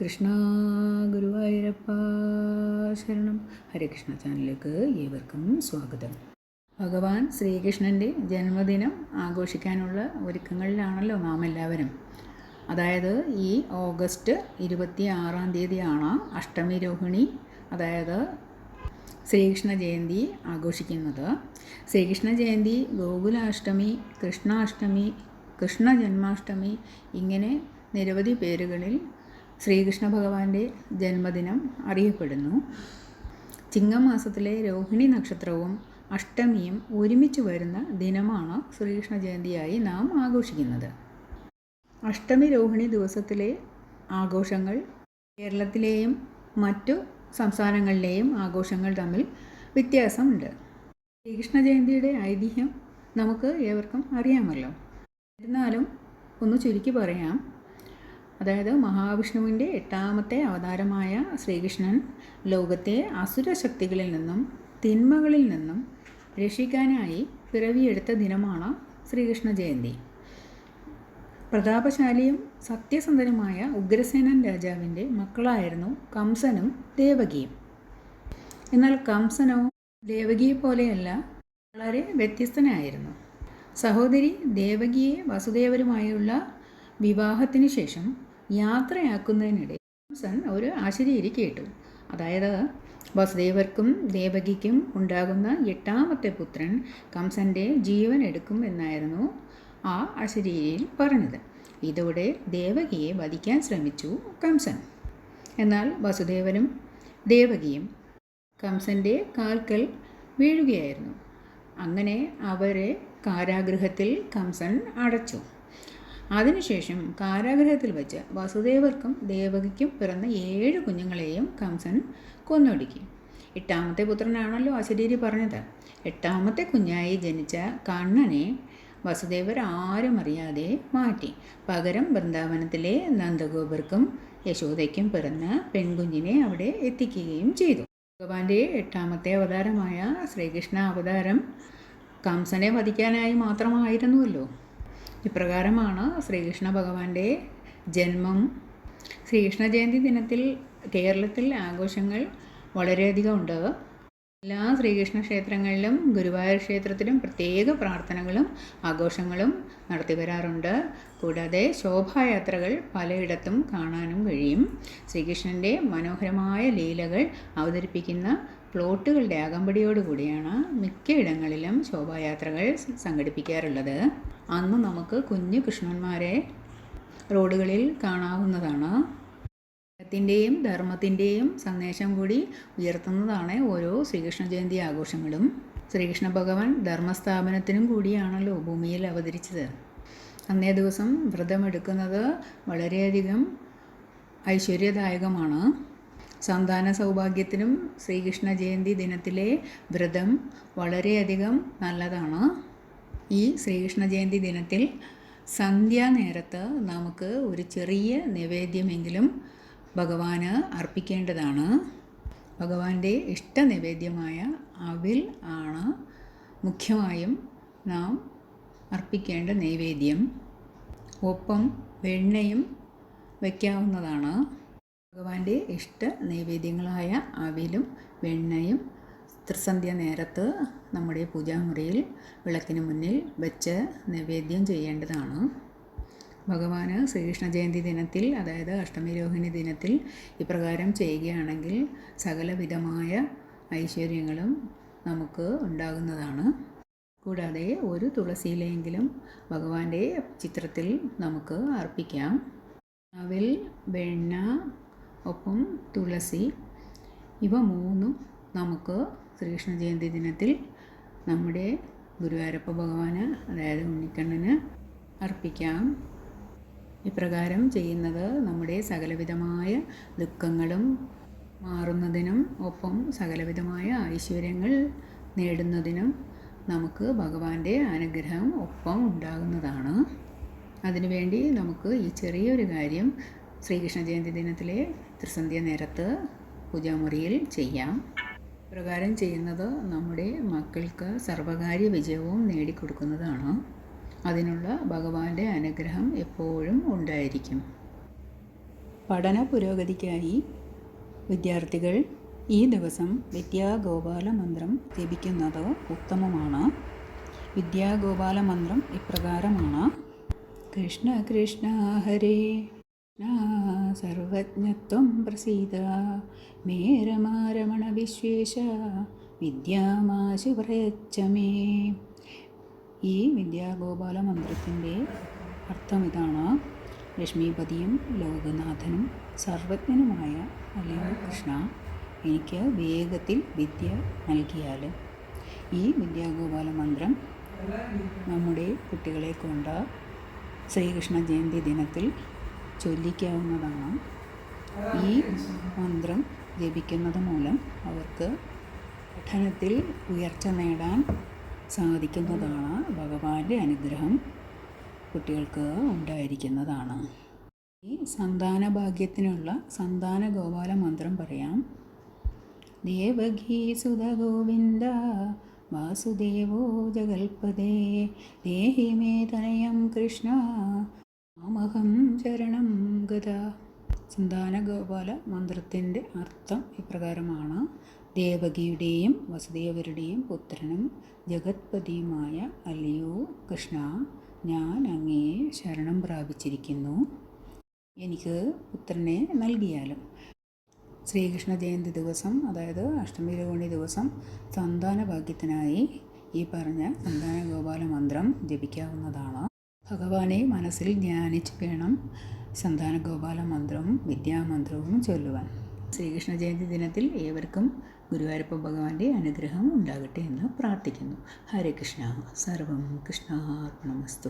കൃഷ്ണ ഗുരുവായൂരപ്പ ശരണം. ഹരികൃഷ്ണ ചാനലിലേക്ക് ഏവർക്കും സ്വാഗതം. ഭഗവാൻ ശ്രീകൃഷ്ണന്റെ ജന്മദിനം ആഘോഷിക്കാനുള്ള ഒരുക്കങ്ങളിലാണല്ലോ നാം എല്ലാവരും. അതായത് ഈ ഓഗസ്റ്റ് ഇരുപത്തി ആറാം തീയതിയാണ് അഷ്ടമി രോഹിണി അതായത് ശ്രീകൃഷ്ണ ജയന്തി ആഘോഷിക്കുന്നത്. ശ്രീകൃഷ്ണ ജയന്തി ഗോകുലാഷ്ടമി കൃഷ്ണാഷ്ടമി കൃഷ്ണ ജന്മാഷ്ടമി ഇങ്ങനെ നിരവധി പേരുകളിൽ ശ്രീകൃഷ്ണ ഭഗവാന്റെ ജന്മദിനം അറിയപ്പെടുന്നു. ചിങ്ങമാസത്തിലെ രോഹിണി നക്ഷത്രവും അഷ്ടമിയും ഒരുമിച്ച് വരുന്ന ദിനമാണ് ശ്രീകൃഷ്ണ ജയന്തിയായി നാം ആഘോഷിക്കുന്നത്. അഷ്ടമി രോഹിണി ദിവസത്തിലെ ആഘോഷങ്ങൾ കേരളത്തിലെയും മറ്റു സംസ്ഥാനങ്ങളിലെയും ആഘോഷങ്ങൾ തമ്മിൽ വ്യത്യാസമുണ്ട്. ശ്രീകൃഷ്ണ ജയന്തിയുടെ ഐതിഹ്യം നമുക്ക് ഏവർക്കും അറിയാമല്ലോ. എന്നിരുന്നാലും ഒന്ന് ചുരുക്കി പറയാം. അതായത് മഹാവിഷ്ണുവിന്റെ എട്ടാമത്തെ അവതാരമായ ശ്രീകൃഷ്ണൻ ലോകത്തെ അസുര ശക്തികളിൽ നിന്നും തിന്മകളിൽ നിന്നും രക്ഷിക്കാനായി പിറവിയെടുത്ത ദിനമാണ് ശ്രീകൃഷ്ണ ജയന്തി. പ്രതാപശാലിയും സത്യസന്ധനുമായ ഉഗ്രസേനൻ രാജാവിന്റെ മക്കളായിരുന്നു കംസനും ദേവകിയും. എന്നാൽ കംസനോ ദേവകിയെ പോലെയല്ല വളരെ വ്യത്യസ്തനായിരുന്നു. സഹോദരി ദേവകിയെ വസുദേവരുമായുള്ള വിവാഹത്തിന് ശേഷം യാത്രയാക്കുന്നതിനിടെ കംസൻ ഒരു ആശരീരി കേട്ടു അതായത് വസുദേവർക്കും ദേവകിക്കും ഉണ്ടാകുന്ന എട്ടാമത്തെ പുത്രൻ കംസന്റെ ജീവൻ എടുക്കും എന്നായിരുന്നു ആ അശരീരിയിൽ പറഞ്ഞത്. ഇതോടെ ദേവകിയെ വധിക്കാൻ ശ്രമിച്ചു കംസൻ. എന്നാൽ വസുദേവനും ദേവകിയും കംസന്റെ കാൽക്കൽ വീഴുകയായിരുന്നു. അങ്ങനെ അവരെ കാരാഗൃഹത്തിൽ കംസൻ അടച്ചു. അതിനുശേഷം കാരാഗ്രഹത്തിൽ വെച്ച് വസുദേവർക്കും ദേവകിക്കും പിറന്ന ഏഴ് കുഞ്ഞുങ്ങളെയും കംസൻ കൊന്നൊടുക്കി. എട്ടാമത്തെ പുത്രനാണല്ലോ അശരീരി പറഞ്ഞത്. എട്ടാമത്തെ കുഞ്ഞായി ജനിച്ച കണ്ണനെ വസുദേവർ ആരും അറിയാതെ മാറ്റി. പകരം വൃന്ദാവനത്തിലെ നന്ദഗോപർക്കും യശോദയ്ക്കും പിറന്ന പെൺകുഞ്ഞിനെ അവിടെ എത്തിക്കുകയും ചെയ്തു. ഭഗവാന്റെ എട്ടാമത്തെ അവതാരമായ ശ്രീകൃഷ്ണ അവതാരം കംസനെ വധിക്കാനായി മാത്രമായിരുന്നുവല്ലോ. ഇപ്രകാരമാണ് ശ്രീകൃഷ്ണ ഭഗവാന്റെ ജന്മം. ശ്രീകൃഷ്ണ ജയന്തി ദിനത്തിൽ കേരളത്തിൽ ആഘോഷങ്ങൾ വളരെയധികം ഉണ്ട്. എല്ലാ ശ്രീകൃഷ്ണ ക്ഷേത്രങ്ങളിലും ഗുരുവായൂർ ക്ഷേത്രത്തിലും പ്രത്യേക പ്രാർത്ഥനകളും ആഘോഷങ്ങളും നടത്തി വരാറുണ്ട്. കൂടാതെ ശോഭായാത്രകൾ പലയിടത്തും കാണാനും കഴിയും. ശ്രീകൃഷ്ണന്റെ മനോഹരമായ ലീലകൾ അവതരിപ്പിക്കുന്ന പ്ലോട്ടുകളുടെ അകമ്പടിയോടുകൂടിയാണ് മിക്കയിടങ്ങളിലും ശോഭായാത്രകൾ സംഘടിപ്പിക്കാറുള്ളത്. അന്ന് നമുക്ക് കുഞ്ഞു കൃഷ്ണന്മാരെ റോഡുകളിൽ കാണാവുന്നതാണ്. ത്തിന്റെയും ധർമ്മത്തിന്റെയും സന്ദേശം കൂടി ഉയർത്തുന്നതാണ് ഓരോ ശ്രീകൃഷ്ണ ജയന്തി ആഘോഷങ്ങളും. ശ്രീകൃഷ്ണ ഭഗവാൻ ധർമ്മസ്ഥാപനത്തിനും കൂടിയാണല്ലോ ഭൂമിയിൽ അവതരിച്ചത്. അന്നേ ദിവസം വ്രതമെടുക്കുന്നത് വളരെയധികം ഐശ്വര്യദായകമാണ്. സന്താന സൗഭാഗ്യത്തിനും ശ്രീകൃഷ്ണ ജയന്തി ദിനത്തിലെ വ്രതം വളരെയധികം നല്ലതാണ്. ഈ ശ്രീകൃഷ്ണ ജയന്തി ദിനത്തിൽ സന്ധ്യാനേരത്ത് നമുക്ക് ഒരു ചെറിയ നിവേദ്യമെങ്കിലും ഭഗവാന് അർപ്പിക്കേണ്ടതാണ്. ഭഗവാന്റെ ഇഷ്ട നിവേദ്യമായ അവിൽ ആണ് മുഖ്യമായും നാം അർപ്പിക്കേണ്ട നൈവേദ്യം. ഒപ്പം വെണ്ണയും വയ്ക്കാവുന്നതാണ് ഭഗവാന്റെ ഇഷ്ട നൈവേദ്യങ്ങളായ അവിലും വെണ്ണയും ത്രിസന്ധ്യ നേരത്ത് നമ്മുടെ പൂജാമുറിയിൽ വിളക്കിന് മുന്നിൽ വെച്ച് നൈവേദ്യം ചെയ്യേണ്ടതാണ്. ഭഗവാന് ശ്രീകൃഷ്ണ ജയന്തി ദിനത്തിൽ അതായത് അഷ്ടമി രോഹിണി ദിനത്തിൽ ഇപ്രകാരം ചെയ്യുകയാണെങ്കിൽ സകലവിധമായ ഐശ്വര്യങ്ങളും നമുക്ക് ഉണ്ടാകുന്നതാണ്. കൂടാതെ ഒരു തുളസിയിലെങ്കിലും ഭഗവാന്റെ ചിത്രത്തിൽ നമുക്ക് അർപ്പിക്കാം. അവിൽ വെണ്ണ ഒപ്പം തുളസി. ഇവ മൂന്നും നമുക്ക് ശ്രീകൃഷ്ണ ജയന്തി ദിനത്തിൽ നമ്മുടെ ഗുരുവായൂരപ്പ ഭഗവാന് അതായത് ഉണ്ണിക്കണ്ണന് അർപ്പിക്കാം. ഇപ്രകാരം ചെയ്യുന്നത് നമ്മുടെ സകലവിധമായ ദുഃഖങ്ങളും മാറുന്നതിനും ഒപ്പം സകലവിധമായ ഐശ്വര്യങ്ങൾ നേടുന്നതിനും നമുക്ക് ഭഗവാന്റെ അനുഗ്രഹം ഒപ്പം ഉണ്ടാകുന്നതാണ്. അതിനുവേണ്ടി നമുക്ക് ഈ ചെറിയൊരു കാര്യം ശ്രീകൃഷ്ണ ജയന്തി ദിനത്തിലെ ത്രിസന്ധ്യ നേരത്ത് പൂജാമുറിയിൽ ചെയ്യാം. പ്രകാരം ചെയ്യുന്നത് നമ്മുടെ മക്കൾക്ക് സർവകാര്യ വിജയവും നേടിക്കൊടുക്കുന്നതാണ്. അതിനുള്ള ഭഗവാന്റെ അനുഗ്രഹം എപ്പോഴും ഉണ്ടായിരിക്കും. പഠന പുരോഗതിക്കായി വിദ്യാർത്ഥികൾ ഈ ദിവസം വിദ്യാഗോപാല മന്ത്രം ജപിക്കുന്നത് ഉത്തമമാണ്. വിദ്യാഗോപാല മന്ത്രം ഇപ്രകാരമാണ്. കൃഷ്ണ കൃഷ്ണ ഹരേ സർവജ്ഞത്വം പ്രസീത. മേരമാരമണ വിശ്വേശ വിദ്യാമാശു പ്രയച്ഛ മേ ഈ വിദ്യാഗോപാല മന്ത്രത്തിന്റെ അർത്ഥം ഇതാണ് ലക്ഷ്മീപതിയും ലോകനാഥനും സർവജ്ഞനുമായ അല്ലെങ്കിൽ കൃഷ്ണ എനിക്ക് വേഗത്തിൽ വിദ്യ നൽകിയാൽ ഈ വിദ്യാഗോപാല മന്ത്രം നമ്മുടെ കുട്ടികളെ കൊണ്ട് ശ്രീകൃഷ്ണ ജയന്തി ദിനത്തിൽ ചൊല്ലിക്കാവുന്നതാണ്. ഈ മന്ത്രം ജപിക്കുന്നത് മൂലം അവർക്ക് പഠനത്തിൽ ഉയർച്ച നേടാൻ സാധിക്കുന്നതാണ് ഭഗവാന്റെ അനുഗ്രഹം കുട്ടികൾക്ക് ഉണ്ടായിരിക്കുന്നതാണ്. ഈ സന്താന ഭാഗ്യത്തിനുള്ള സന്താന ഗോപാല മന്ത്രം പറയാം. ദേവകീ ഗോവിന്ദ വാസുദേവോ ജഗൽപദേ ദേഹി മേ തനയം കൃഷ്ണ മാമഹം ചരണം ഗത സന്താന ഗോപാല മന്ത്രത്തിന്റെ അർത്ഥം ഇപ്രകാരമാണ്. ദേവകിയുടെയും വസുദേവരുടെയും പുത്രനും ജഗത്പതിയുമായ അല്ലയോ കൃഷ്ണ ഞാൻ അങ്ങയെ ശരണം പ്രാപിച്ചിരിക്കുന്നു. എനിക്ക് പുത്രനെ നൽകിയാലും ശ്രീകൃഷ്ണ ജയന്തി ദിവസം അതായത് അഷ്ടമി രോഹിണി ദിവസം സന്താന ഭാഗ്യത്തിനായി ഈ പറഞ്ഞ സന്താന ഗോപാല മന്ത്രം ജപിക്കാവുന്നതാണ്. ഭഗവാനെ മനസ്സിൽ ധ്യാനിച്ച് വേണം സന്താന ഗോപാല മന്ത്രവും വിദ്യാമന്ത്രവും ചൊല്ലുവാൻ. ശ്രീകൃഷ്ണ ജയന്തി ദിനത്തിൽ ഏവർക്കും ഗുരുവായൂരപ്പ ഭഗവാന്റെ അനുഗ്രഹം ഉണ്ടാകട്ടെ എന്ന് പ്രാർത്ഥിക്കുന്നു. ഹരേ കൃഷ്ണ. സർവം കൃഷ്ണാർപ്പണമസ്തു.